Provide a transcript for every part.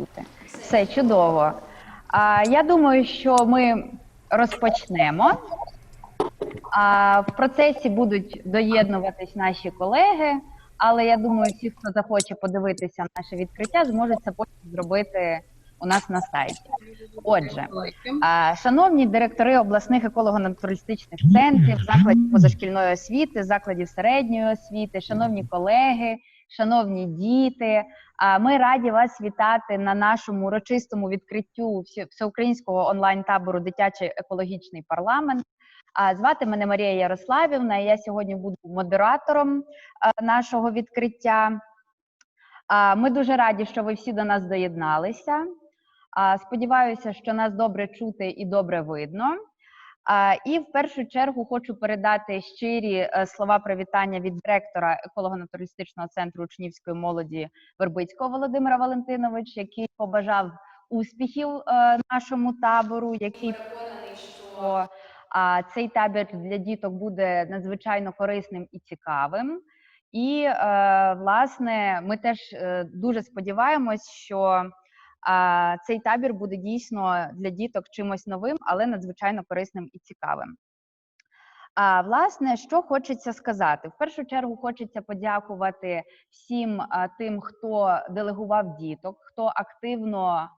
чути. Все чудово. А, я думаю, що ми розпочнемо. А, в процесі будуть доєднуватись наші колеги, але я думаю, ті, хто захоче подивитися наше відкриття, зможуть це потім зробити у нас на сайті. Отже, Шановні директори обласних еколого-натуралістичних центрів, закладів позашкільної освіти, закладів середньої освіти, шановні колеги, шановні діти, ми раді вас вітати на нашому урочистому відкриттю всеукраїнського онлайн-табору Дитячий екологічний парламент. Звати мене Марія Ярославівна. і Я сьогодні буду модератором нашого відкриття. Ми дуже раді, що ви всі до нас доєдналися. Сподіваюся, що нас добре чути і добре видно. І в першу чергу хочу передати щирі е, слова привітання від директора еколого-натуралістичного центру учнівської молоді Вербицького Володимира Валентиновича, який побажав успіхів е, нашому табору, який переконаний, що цей табір для діток буде надзвичайно корисним і цікавим. І е, власне ми теж дуже сподіваємось, що цей табір буде дійсно для діток чимось новим, але надзвичайно корисним і цікавим. А власне, що хочеться сказати? В першу чергу хочеться подякувати всім тим, хто делегував діток, хто активно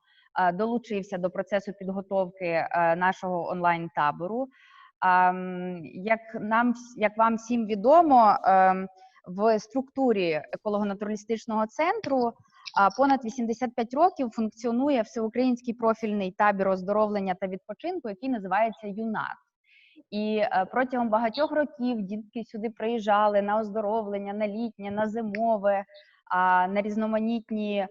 долучився до процесу підготовки нашого онлайн-табору. Як нам як вам всім відомо, ем, в структурі еколого-натуралістичного центру понад 85 років функціонує всеукраїнський профільний табір оздоровлення та відпочинку, який називається ЮНАТ. І е, протягом багатьох років дітки сюди приїжджали на оздоровлення, на літнє, на зимове, на різноманітні е,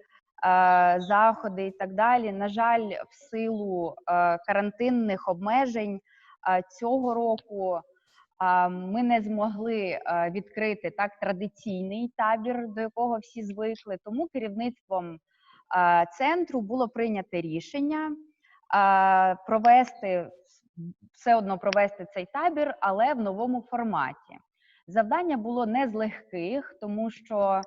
заходи і так далі. На жаль, в силу е, карантинних обмежень цього року ми не змогли е, відкрити так традиційний табір, до якого всі звикли. Тому керівництвом е, центру було прийнято рішення е, провести все одно провести цей табір, але в новому форматі. Завдання було не з легких, тому що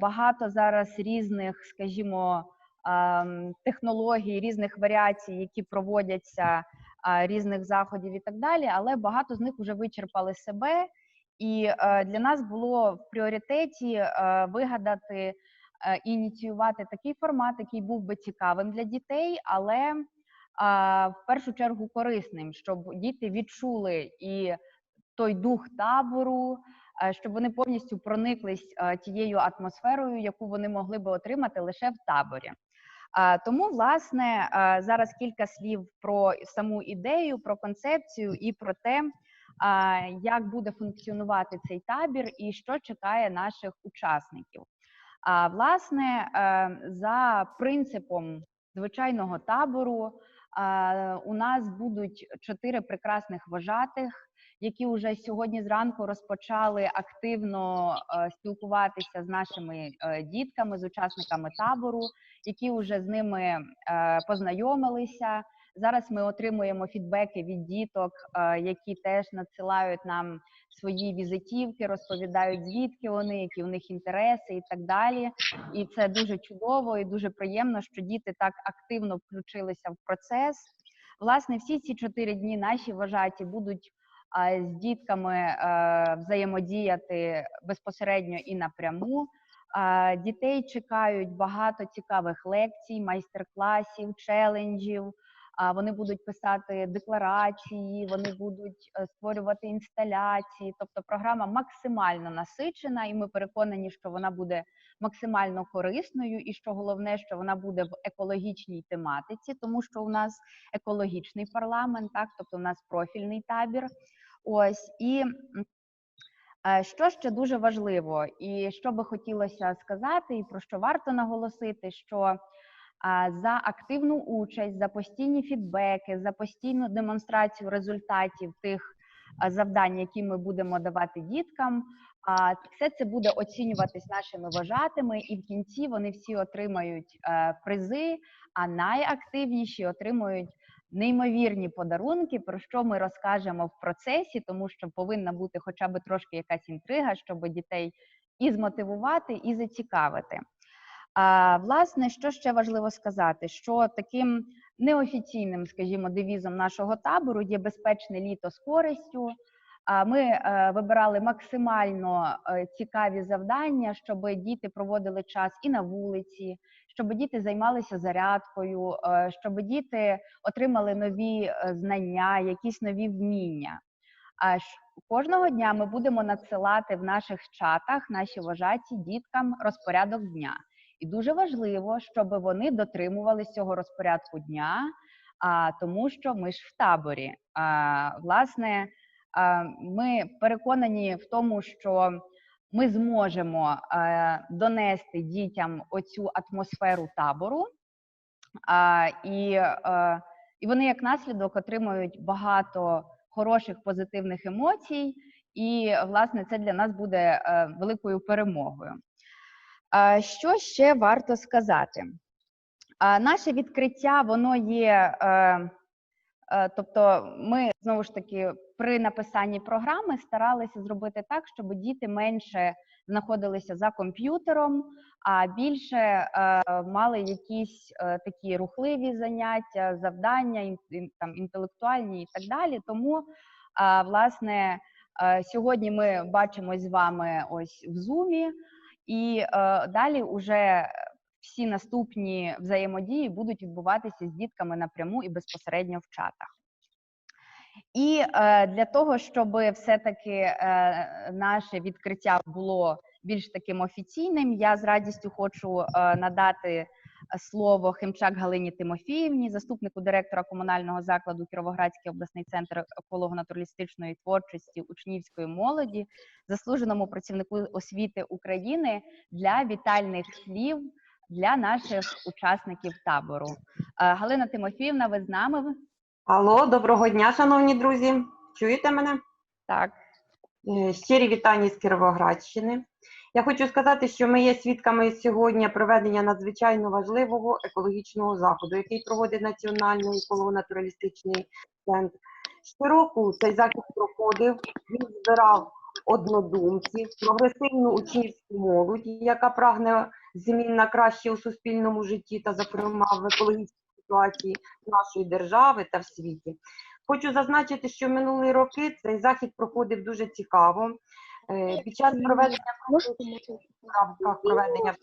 багато зараз різних, скажімо, ем, технологій, різних варіацій, які проводяться, різних заходів і так далі. Але багато з них вже вичерпали себе. І е, для нас було в пріоритеті е, вигадати е, ініціювати такий формат, який був би цікавим для дітей, але в першу чергу корисним, щоб діти відчули і той дух табору, щоб вони повністю прониклись тією атмосферою, яку вони могли би отримати лише в таборі. Тому, власне, зараз кілька слів про саму ідею, про концепцію і про те, як буде функціонувати цей табір і що чекає наших учасників. А власне, е, за принципом звичайного табору. У нас будуть чотири прекрасних вожатих, які вже сьогодні зранку розпочали активно е, спілкуватися з нашими е, дітками, з учасниками табору, які вже з ними е, познайомилися. Зараз ми отримуємо фідбеки від діток, які теж надсилають нам свої візитівки, розповідають, звідки вони, які у них інтереси і так далі. І це дуже чудово і дуже приємно, що діти так активно включилися в процес. Власне, всі ці чотири дні наші вважаті будуть з дітками е, взаємодіяти безпосередньо і напряму. Дітей чекають багато цікавих лекцій, майстер-класів, челенджів. Вони будуть писати декларації, вони будуть е, створювати інсталяції. Тобто програма максимально насичена, і ми переконані, що вона буде максимально корисною, і що головне, що вона буде в екологічній тематиці, тому що у нас екологічний парламент, так тобто у нас профільний табір. Ось і е, що ще дуже важливо, і що би хотілося сказати, і про що варто наголосити, що за активну участь, за постійні фідбеки, за постійну демонстрацію результатів тих завдань, які ми будемо давати діткам. А все це буде оцінюватись нашими вважатими, і в кінці вони всі отримають е, призи, а найактивніші отримують неймовірні подарунки, про що ми розкажемо в процесі, тому що повинна бути хоча б трошки якась інтрига, щоб дітей і змотивувати, і зацікавити. А власне, що ще важливо сказати, що таким неофіційним, скажімо, девізом нашого табору є безпечне літо з користю. Ми е, вибирали максимально е, цікаві завдання, щоб діти проводили час і на вулиці, щоб діти займалися зарядкою, е, щоб діти отримали нові знання, якісь нові вміння. А кожного дня ми будемо надсилати в наших чатах наші вважаті діткам розпорядок дня. І дуже важливо, щоб вони дотримувалися цього розпорядку дня, а, тому що ми ж в таборі. А, власне, а, ми переконані в тому, що ми зможемо е, донести дітям оцю атмосферу табору, а, і, е, і вони як наслідок отримують багато хороших позитивних емоцій, і власне це для нас буде е, великою перемогою. Що ще варто сказати? Наше відкриття воно є. е, е, Тобто, ми знову ж таки при написанні програми старалися зробити так, щоб діти менше знаходилися за комп'ютером, а більше е, мали якісь такі рухливі заняття, завдання, там інтелектуальні і так далі. Тому, власне, сьогодні ми бачимось з вами ось в зумі, і е, далі уже всі наступні взаємодії будуть відбуватися з дітками напряму і безпосередньо в чатах. І е, для того, щоб все-таки е, наше відкриття було більш таким офіційним, я з радістю хочу е, надати слово Химчак Галині Тимофіївні, заступнику директора комунального закладу Кіровоградський обласний центр еколого-натуралістичної творчості учнівської молоді, заслуженому працівнику освіти України для вітальних слів для наших учасників табору. Е, Галина Тимофіївна, ви з нами? Алло, доброго дня, шановні друзі. Чуєте мене? Так. Е, Щирі вітання з Кіровоградщини. Я хочу сказати, що ми є свідками сьогодні проведення надзвичайно важливого екологічного заходу, який проводить Національний еколого-натуралістичний центр. Щороку цей захід проходив, він збирав однодумців, прогресивну учнівську молодь, яка прагне змін на краще у суспільному житті та, зокрема, в екологічній ситуації нашої держави та в світі. Хочу зазначити, що минулі роки цей захід проходив дуже цікаво. Е, Під час проведення рамках проведення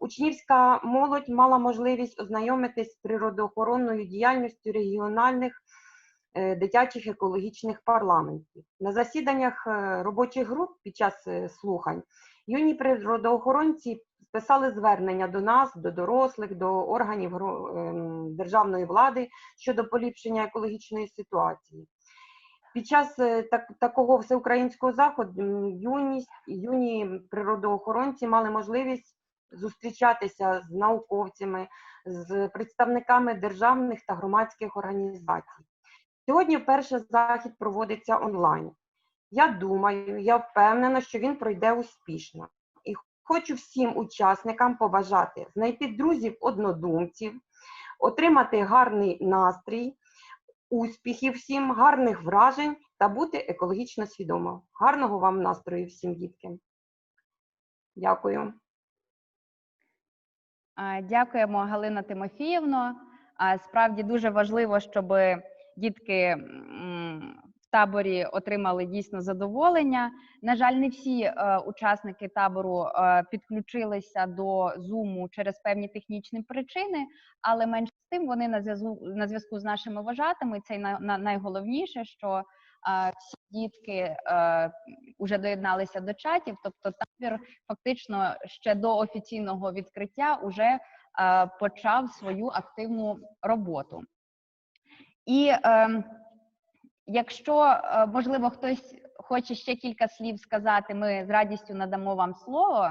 учнівська молодь мала можливість ознайомитись з природоохоронною діяльністю регіональних е, дитячих екологічних парламентів. На засіданнях е, робочих груп під час слухань юні природоохоронці писали звернення до нас, до дорослих, до органів державної влади щодо поліпшення екологічної ситуації. Під час е, так, такого всеукраїнського заходу юність, юні природоохоронці мали можливість зустрічатися з науковцями, з представниками державних та громадських організацій. Сьогодні вперше захід проводиться онлайн. Я думаю, я впевнена, що він пройде успішно. І хочу всім учасникам побажати знайти друзів однодумців, отримати гарний настрій, успіхів всім, гарних вражень та бути екологічно свідомо. Гарного вам настрою всім, дітки. Дякую. Дякуємо, Галина Тимофіївно. Справді дуже важливо, щоб дітки в таборі отримали дійсно задоволення. На жаль, не всі е, учасники табору е, підключилися до Zoom через певні технічні причини, але менше з тим вони на зв'язку на зв'язку з нашими вважатими. Це на, на- найголовніше, що е, всі дітки е, вже доєдналися до чатів, тобто табір фактично ще до офіційного відкриття уже е, почав свою активну роботу. І е, якщо, е, можливо, хтось хоче ще кілька слів сказати, ми з радістю надамо вам слово.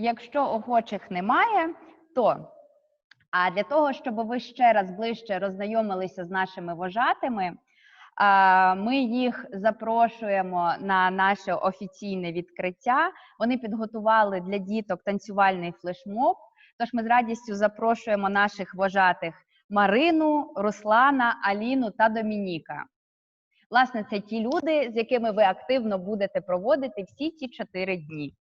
Якщо охочих немає, то а для того, щоб ви ще раз ближче роззнайомилися з нашими вожатими, ми їх запрошуємо на наше офіційне відкриття. Вони підготували для діток танцювальний флешмоб. Тож ми з радістю запрошуємо наших вожатих Марину, Руслана, Аліну та Домініка. Власне, це ті люди, з якими ви активно будете проводити всі ці чотири дні.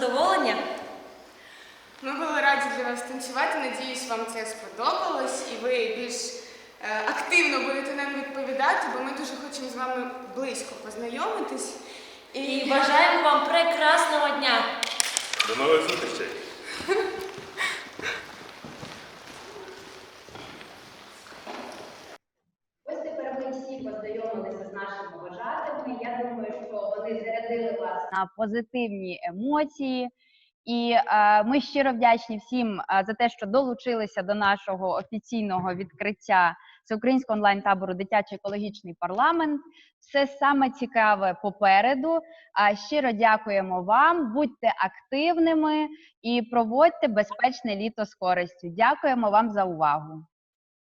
Задоволення. Ми були раді для вас танцювати. Надіюсь, вам це сподобалось і ви більш е, активно будете нам відповідати, бо ми дуже хочемо з вами близько познайомитись. І бажаємо вам прекрасного дня. До нових зустрічей! Ось тепер ми всі познайомилися з нашими вважатими. Я думаю, що вони зарядили вас на позитивні емоції. І е, ми щиро вдячні всім е, за те, що долучилися до нашого офіційного відкриття всеукраїнського онлайн табору Дитячий екологічний парламент. Все саме цікаве попереду. А щиро дякуємо вам. Будьте активними і проводьте безпечне літо з користю. Дякуємо вам за увагу.